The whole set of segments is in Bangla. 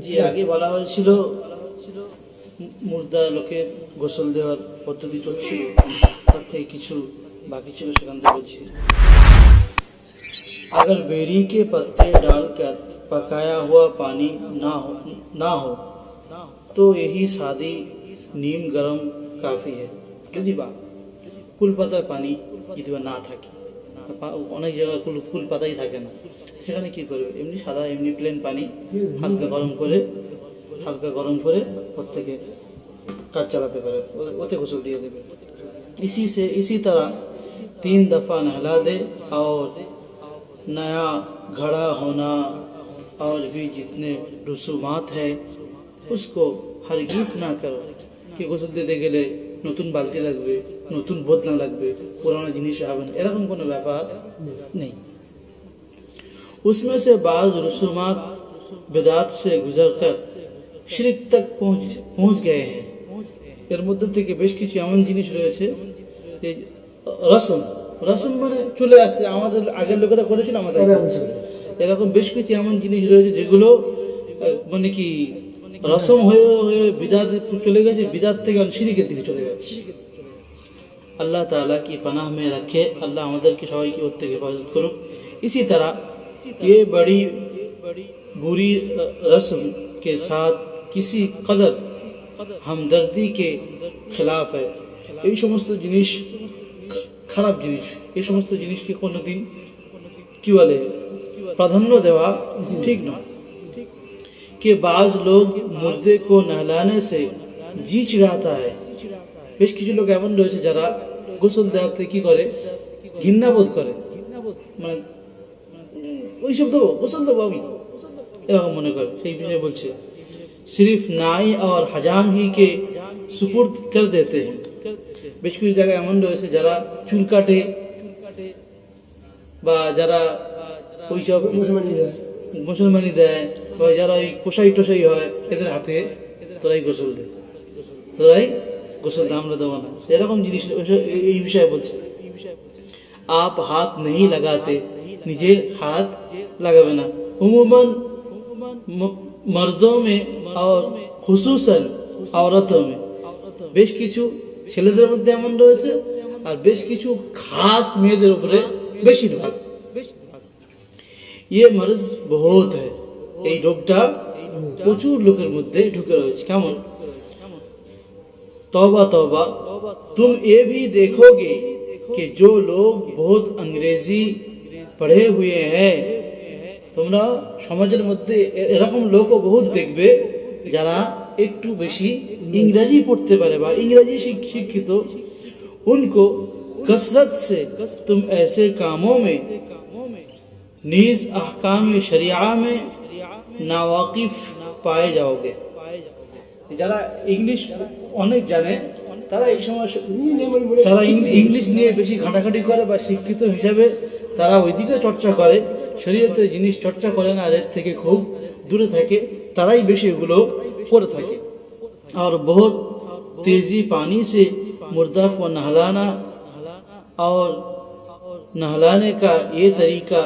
যে আগে বলা হয়েছিল মুর্দা লোকের গোসল দেওয়ার পদ্ধতি চলছিল তার থেকে কিছু বাকি ছিল সেখান থেকে বলছি अगर बेड़ी के पत्ते डालकर पकाया हुआ पानी ना हो ना हो तो यही सादी नीम गरम काफ़ी है যদি বা কুল পাতার পানি যদি বা না থাকে পা- অনেক জায়গায় কুল কুল পাতাই থাকে না সেখানে কি করবে এমনি সাদা এমনি প্লেন পানি হালকা গরম করে হালকা গরম করে ওর থেকে কাজ চালাতে পারে ওতে- ওতে গোসল দিয়ে দেবে इसी से इसी तरह तीन दफ़ा नहला दे और नया घड़ा होना और भी जितने रसूमात है उसको हरगिज ना करो কি গোসল দিতে গেলে নতুন বালতি লাগবে নতুন বদলা লাগবে পুরানো জিনিস হবে না এরকম কোনো ব্যাপার নেই उसमें से बाज रसूमात बिदात से गुजर कर शिरक तक पहुंच पहुंच गए हैं এর মধ্যে থেকে বেশ কিছু এমন জিনিস রয়েছে যে রসম রসম মানে চলে আসছে আমাদের আগের লোকেরা করেছিল আমাদের এরকম বেশ কিছু এমন জিনিস রয়েছে যেগুলো আহ, মানে কি রসম হয়ে হয়ে বিদাত চলে গেছে বিদাত থেকে সিরিকের দিকে চলে যাচ্ছে अल्लाह ताला की पनाह में रखे अल्लाह আমাদের के সবাইকে ওর থেকে হেফাজত করুক इसी तरह ये बड़ी बुरी रस्म के साथ किसी कदर हमदर्दी के खिलाफ है এই সমস্ত জিনিস খারাপ জিনিস এই সমস্ত জিনিসকে কোনোদিন কি বলে প্রাধান্য দেওয়া ঠিক নয় कि बाज लोग मुर्दे को नहलाने से जी चिढ़ाता है বেশ কিছু লোক এমন রয়েছে যারা গোসল দেওয়াতে কি করে ঘৃণা বোধ করে মানে ওইসব তো গোসল দেবো আমি এরকম মনে করে। সেই বিষয়ে বলছে সিরিফ নাই আর হাজাম হিকে সুপুর্দ কর দেতে বেশ কিছু জায়গায় এমন রয়েছে যারা চুল কাটে বা যারা ওইসব মুসলমানি দেয়। বা যারা ওই কোষাই টোসাই হয় এদের হাতে তোরাই গোসল দে। তোরাই গোসল দে আমরা দেবো না। এরকম জিনিস এই বিষয়ে বলছে। আপ হাত নেই লাগাতে। নিজে হাত লাগাবে না उमूमन म- मर्दों में और खुसूसन औरतों में বেশ কিছু ছেলেদের মধ্যে এমন রয়েছে আর বেশ কিছু খাস মেয়েদের উপরে বেশিরভাগ ইয়ে মরজ বহুত হয় এই রোগটা প্রচুর লোকের মধ্যে ঢুকে রয়েছে কেমন तौबा तौबा तुम ये भी देखोगे कि जो लोग बहुत अंग्रेजी पढ़े हुए हैं তোমরা সমাজের মধ্যে এ- এরকম লোকও বহুত দেখবে যারা একটু বেশি ইংরেজি পড়তে পারে বা ইংরেজি শিক- শিক্ষিত उनको कसरत से तुम ऐसे कामों में नीज अहकाम शरिया में नावाकिफ पाए जाओगे যারা ইংলিশ অনেক জানে তারা এই সময় তারা ইং- ইংলিশ নিয়ে বেশি ঘাটাঘাটি করে বা শিক্ষিত হিসাবে তারা ওইদিকে চর্চা করে শরীয়তের জিনিস চর্চা করে না আর এর থেকে খুব দূরে থাকে তারাই বেশি এগুলো করে থাকে और बहुत तेजी पानी से मुर्दा को नहलाना और नहलाने का ये तरीका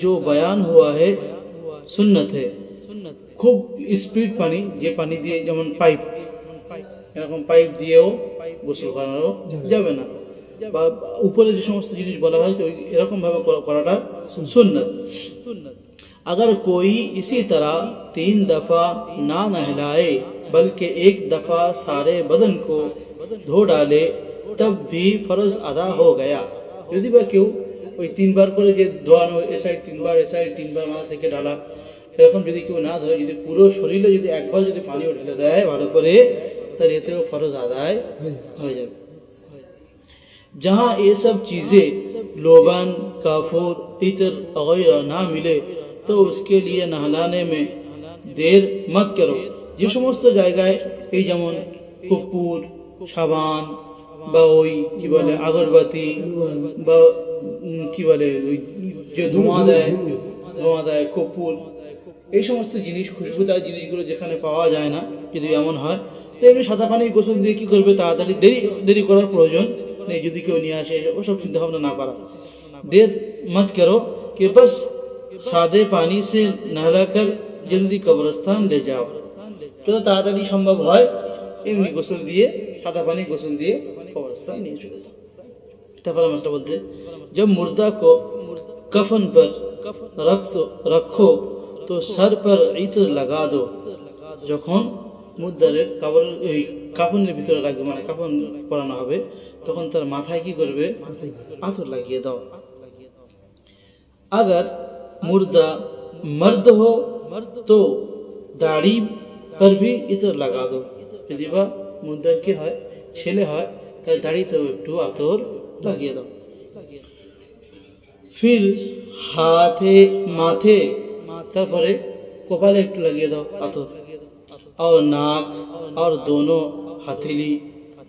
जो बयान हुआ है सुन्नत है খুব স্পিড পানি যে পানি দিয়ে যেমন পাইপ এরকম পাইপ দিয়েও গোসল করানো যাবে না বা উপরে যে সমস্ত জিনিস বলা হয়েছে ওই এরকম ভাবে করা- করাটা সুন্নত अगर कोई इसी तरह तीन दफा ना नहलाए बल्कि एक दफा सारे बदन को धो डाले तब भी फर्ज अदा हो गया যদি বা কেউ ওই তিনবার করে যে ধোয়ানো এ সাইড তিনবার এ সাইড তিনবার মাথা থেকে ঢালা এরকম যদি কেউ না ধরে যদি পুরো শরীরে যদি একবার যদি পানিও ঢেলে দেয় ভালো করে তাহলে এতেও ফরজ আদায় হয়ে যাবে जहाँ ये सब चीज़ें लोबन काफूर इतर वगैरह ना मिले तो उसके लिए नहलाने में देर मत करो যে সমস্ত জায়গায় এই যেমন কপুর সাবান বা ওই কি বলে আগরবাতি বা উম, কি বলে ওই যে ধোঁয়া দেয় ধোঁয়া দেয় কপুর এই সমস্ত জিনিস খুশবুদার জিনিসগুলো যেখানে পাওয়া যায় না যদি এমন হয় তো এমনি সাদা পানি গোসল দিয়ে কি করবে তাড়াতাড়ি দেরি দেরি করার প্রয়োজন নেই যদি কেউ নিয়ে আসে ওসব চিন্তা ভাবনা না করা देर मत करो कि बस सादे पानी से नहला कर জলদি কবরস্থান ले जाओ যত তাড়াতাড়ি সম্ভব হয় এমনি গোসল দিয়ে সাদা পানি গোসল দিয়ে কবরস্থান নিয়ে চলে যাও তারপরে মাস্টার বলতে जब मुर्दा को कफन पर रख दो रखो तो सर पर इत्र लगा दो যখন মুদ্দারের কাপড় ওই কাপড়ের ভিতরে রাখবে মানে কাপড় পরানো হবে তখন তার মাথায় কি করবে আতর লাগিয়ে দাও अगर मुर्दा मर्द हो तो দাড়ি पर भी ইতর লাগা দো যদি বা মুদ্দার কি হয় ছেলে হয় তাহলে দাড়িতেও একটু আতর লাগিয়ে দাও ফির হাতে মাথে তারপরে কপালে একটু লাগিয়ে দাও আতর আর নাক আর দোনো হাতিলি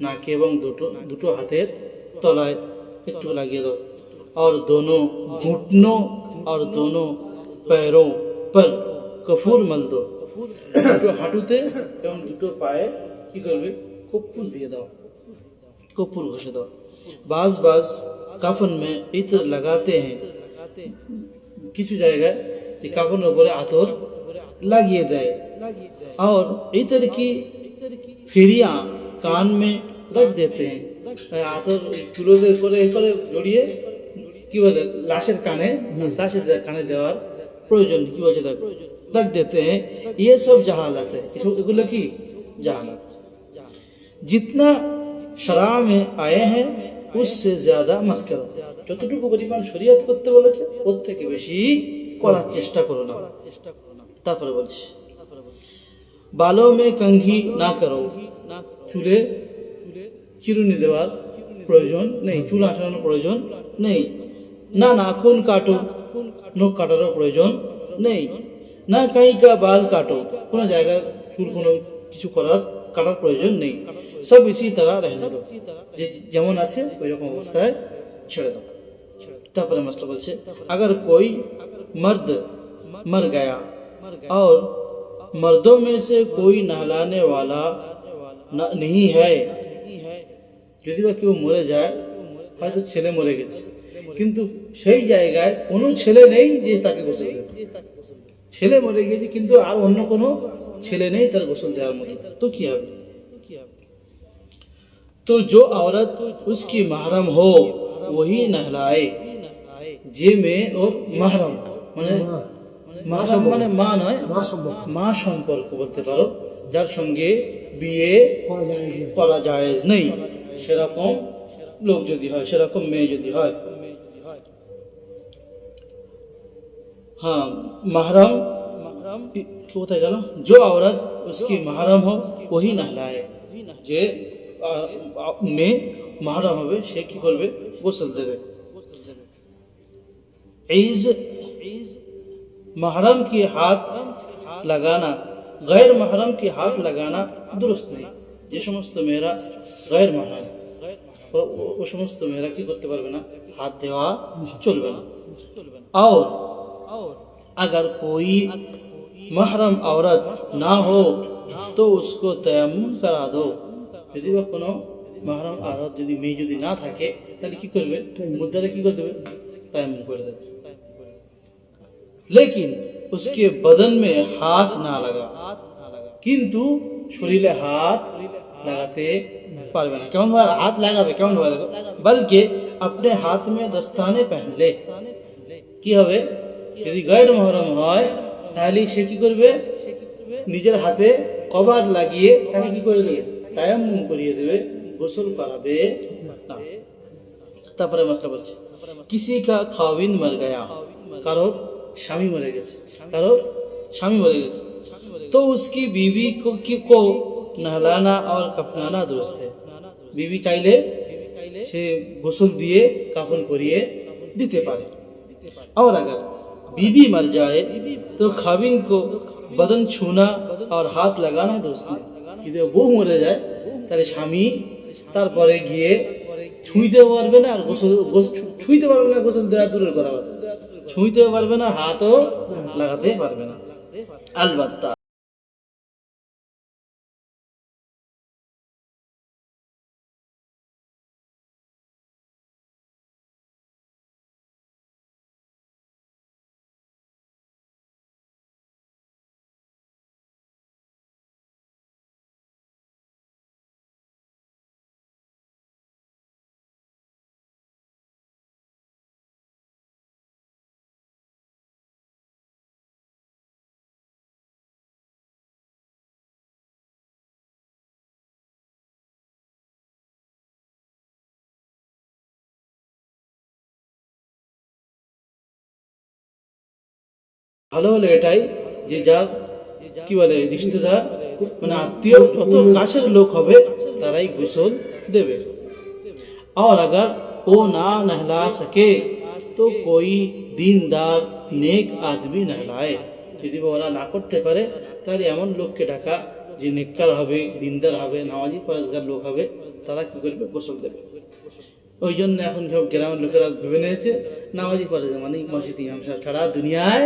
নাকে এবং দুটো দুটো হাতের তলায় একটু লাগিয়ে দাও और दोनों घुटनों और दोनों पैरों पर कपूर मल दो দুটো হাঁটুতে এবং দুটো পায়ে কি করবে কপ্পুর দিয়ে দাও কপ্পুর ঘষে দাও বাজ বাজ কাফন মে ইতর লাগাতে हैं কিছু জায়গায় এই কাফনের উপরে আতর লাগিয়ে দেয় और इतर की ফেরিয়া কান মে রাখ দেতে हैं আতর তুলোদের করে এ করে জড়িয়ে কি বলে লাশের কানে লাশের দে- কানে দেওয়ার প্রয়োজন কি বলছে দেখ রাখ দেতে हैं ये सब जहालत है এসব- এগুলো কি জাহালাত जितना शरा में आए हैं उससे ज्यादा मत करो যতটুকু পরিমাণ শরীয়ত করতে বলেছে ওর থেকে বেশি করার চেষ্টা করো না তারপরে বলছি বালো মে কঙ্ঘি না করো চুলে চিরুনি দেওয়ার প্রয়োজন নেই চুল আঁচড়ানোর প্রয়োজন নেই না নাখুন কাটো নখ কাটারও প্রয়োজন নেই না কাই কা বাল কাটো কোনো জায়গায় চুল কোনো কিছু করার কাটার প্রয়োজন নেই সব ইসি তারা রেখে দাও যে যেমন আছে ওই রকম অবস্থায় ছেড়ে দাও তারপরে মশলা বলছে अगर कोई मर्द मर गया और मर्दों में से कोई नहलाने वाला न- नहीं है যদি বা কেউ মরে যায় হয়তো ছেলে মরে গেছে কিন্তু সেই জায়গায় কোনো ছেলে নেই যে তাকে গোসল দেবে ছেলে মরে গেছে কিন্তু আর অন্য কোনো ছেলে নেই তার গোসল দেওয়ার মতো তো কি হবে तो जो औरत उसकी महरम हो वही नहलाए যে মেয়ে ওর মাহরম মানে মাহরম মানে মা নয় মা সম্ভব মা সম্পর্ক বলতে পারো যার সঙ্গে বিয়ে করা যায় না। করা জায়েজ নেই সেরকম লোক যদি হয় সেরকম মেয়ে যদি হয় हाँ महरम কি কোথায় গেল जो औरत उसकी महरम हो वही नहलाए যে আহ, আহ, মেয়ে মাহরম হবে সে কি করবে গোসল দেবে ईज महरम की हाथ लगाना गैर महरम के हाथ लगाना दुरुस्त नहीं। जे समस्त मेरा गैर महरम समस्त मेरा कि करते हाथ देवा चलो ना और अगर कोई महरम औरत ना हो तो उसको तयम करा दो। यदि को महरम औरत यदि मे यदि ना थे मुद्दा की तयम कर दे। लेकिन उसके बदन में हाथ ना लगा কিন্তু শরীরে হাত লাগাতে পারবে না কেমন ভাবে হাত লাগাবে কেমন ভাবে দেখো বলকে अपने हाथ में दस्ताने पहन ले কি হবে যদি গায়ের মহরম হয় তাহলে সে কি করবে নিজের হাতে কভার লাগিয়ে তাকে কি করে দেবে তায়াম্মুম করিয়ে দেবে গোসল করাবে না তারপরে মশলা বলছে কিসি কা খাওয়িন মর গয়া কারোর স্বামী মরে গেছে কারোর স্বামী মরে গেছে তো उसकी बीवी को की को नहलाना और कफनाना दुरुस्त है बीवी চাইলে সে গোসল দিয়ে কাফন করিয়ে দিতে পারে और अगर बीवी मर जाए तो खाविन को बदन छूना और हाथ लगाना दुरुस्त है যদি বউ মরে যায় তাহলে স্বামী তারপরে গিয়ে ছুঁইতেও পারবে না আর গোসল গোস- ছু- ছুঁইতে পারবে না গোসল দেওয়া দূরের কথা বলতে ছুঁইতেও পারবে না হাতও লাগাতে পারবে না। আলবাত্তা। ভালো হলো এটাই যে যার কি বলে রিশতেদার মানে আত্মীয় যত কাছের লোক হবে তারাই গোসল দেবে और अगर वो ना नहला सके तो कोई दीनदार नेक आदमी नहलाए যদি বা ওরা না করতে পারে তাহলে এমন লোককে ডাকা যে নেককার হবে দিনদার হবে নামাজি পরেশগার লোক হবে তারা কি করবে গোসল দেবে ওই জন্য এখন সব গ্রামের লোকেরা ভেবে নিয়েছে নামাজি পরেশগার মানে মসজিদ ইমাম সাহেব ছাড়া দুনিয়ায়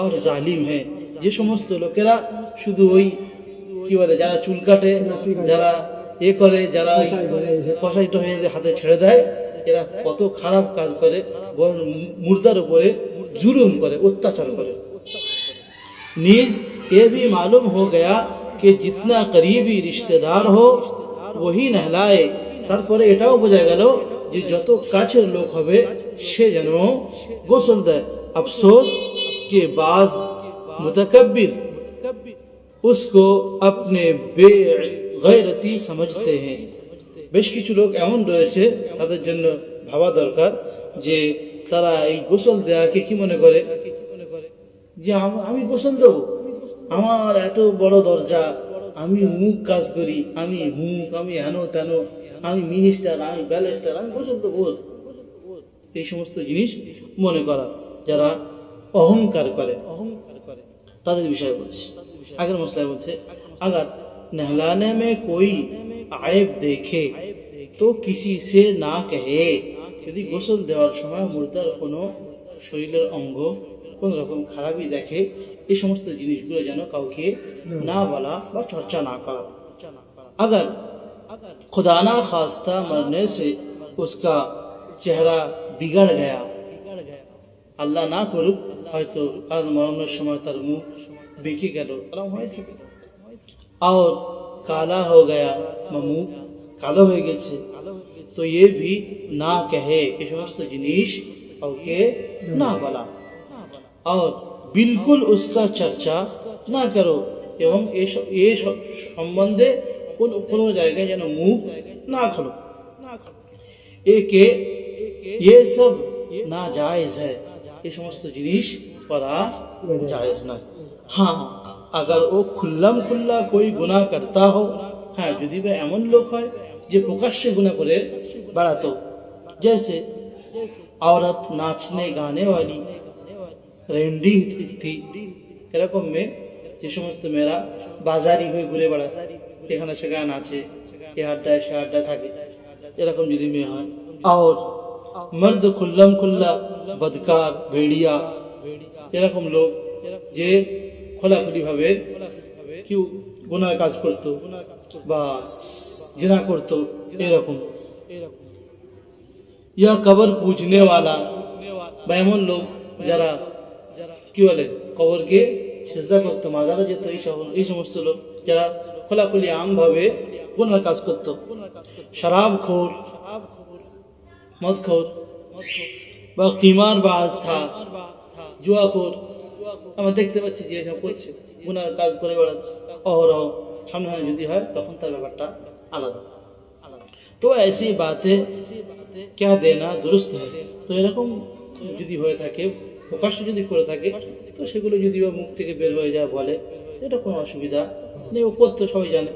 আর জালিম হ্যাঁ। যে সমস্ত লোকেরা শুধু ওই, কি বলে, যারা চুল কাটে, যারা এ করে, যারা প্রসারিত হয়ে হাতে ছেড়ে দেয়, এরা কত খারাপ কাজ করে মুর্দার উপরে জুলুম করে, অত্যাচার করে। নিজ এ ভি মালুম হো গা কে জিতনা করিবী রিশতেদার হো ওই নহলায়। তারপরে এটাও বোঝা গেল যে যত কাছের লোক হবে, সে যেন গোসল দেয়। আফসোস के बाज मुतकब्बिर उसको अपने বেগैরতি समझते हैं বেশ কিছু লোক এমন রয়েছে তাদের জন্য ভাবা দরকার যে তারা এই গোসল দেওয়াকে কি মনে করে যে আম- আমি গোসল দেবো আমার এত বড় দরজা আমি মুখ কাজ করি আমি মুখ আমি হেন তেন আমি মিনিস্টার আমি ব্যালেস্টার আমি গোসল দেবো এই সমস্ত জিনিস মনে করা যারা অহংকার করে অহংকার করে তাদের বিষয়ে বলছে আগের মশলায় বলছে अगर नहलाने में कोई आयब देखे तो किसी से না कहे যদি গোসল দেওয়ার সময় মুর্দার কোনো শরীরের অঙ্গ কোন রকম খারাপই দেখে এই সমস্ত জিনিসগুলো যেন কাউকে না বলা বা চর্চা না করা अगर खुदा ना खास्ता मरने से उसका চেহারা বিগড় গয়া আল্লাহ না করুক হয়তো কারণ মরণের সময় তার মুখ বেঁকে গেল এরকম হয়ে থাকে और काला हो गया বা মুখ কালো হয়ে গেছে তো ये भी না कहे এই সমস্ত জিনিস কাউকে না বলা और बिल्कुल उसका चर्चा না করো এবং এই স- এই স- সম্বন্ধে কোন কোনো জায়গায় যেন মুখ না খোলো একে ये सब नाजायज है এই সমস্ত জিনিস করা জায়েজ নয় হ্যাঁ अगर वो खुल्लम खुल्ला कोई गुनाह करता हो হ্যাঁ যদি বা এমন লোক হয় যে প্রকাশ্যে গুনাহ করে বেড়াতো जैसे औरत नाचने गाने वाली রেন্ডি থি এরকম মেয়ে যে সমস্ত মেয়েরা বাজারি হয়ে ঘুরে বেড়ায় এখানে সেখানে নাচে এ আড্ডায় সে আড্ডায় থাকে এরকম যদি মেয়ে হয় আর মর্দ খুল্লাম খুল্লা বদকার ভেড়িয়া এরকম লোক যে খোলাখুলি ভাবে কেউ গুনার কাজ করত বা জেনা করত এরকম ইয়া কবর পুজনে वाला বা এমন লোক যারা কি বলে কবরকে সেজদা করতো মাজারে যেত এই সব এই সমস্ত লোক যারা খোলাখুলি আমভাবে গুনার কাজ করত শরাব খোর মদ খোর বা কিমার বা আস্থা জুয়াখোর আমরা দেখতে পাচ্ছি যে এসব করছে। গুনার কাজ করে বেড়াচ্ছে। অহরহ। সামনে যদি হয়, তখন তার ব্যাপারটা আলাদা। তো এসি বাতে কে দেনা দুরুস্ত হয় তো এরকম যদি হয়ে থাকে, প্রকাশ্য যদি করে থাকে, তো সেগুলো যদি বা মুখ থেকে বের হয়ে যায় বলে, এটা কোনো অসুবিধা নেই। ও করতে সবাই জানে।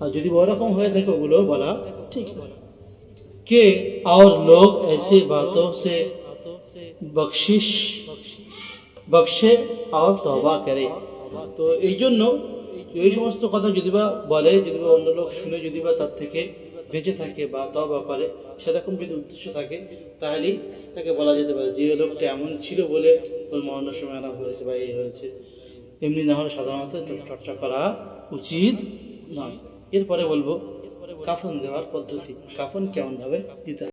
আর যদি ওরকম হয়ে থাকে, ওগুলো বলা ঠিক বলা कि और लोग ऐसी बातों से बख्शिश বক্সে আর তবা করে তো এই জন্য এই সমস্ত কথা যদি বা বলে যদি বা অন্য লোক শুনে যদি বা তার থেকে বেঁচে থাকে বা তবা করে সেরকম যদি উদ্দেশ্য থাকে তাহলেই তাকে বলা যেতে পারে যে লোকটা এমন ছিল বলে ওর মরণের সময় আনা হয়েছে বা এই হয়েছে এমনি না হলে সাধারণত এত চর্চা করা উচিত নয় এরপরে বলবো কাফন দেওয়ার পদ্ধতি। কাফন কেমনভাবে দিতে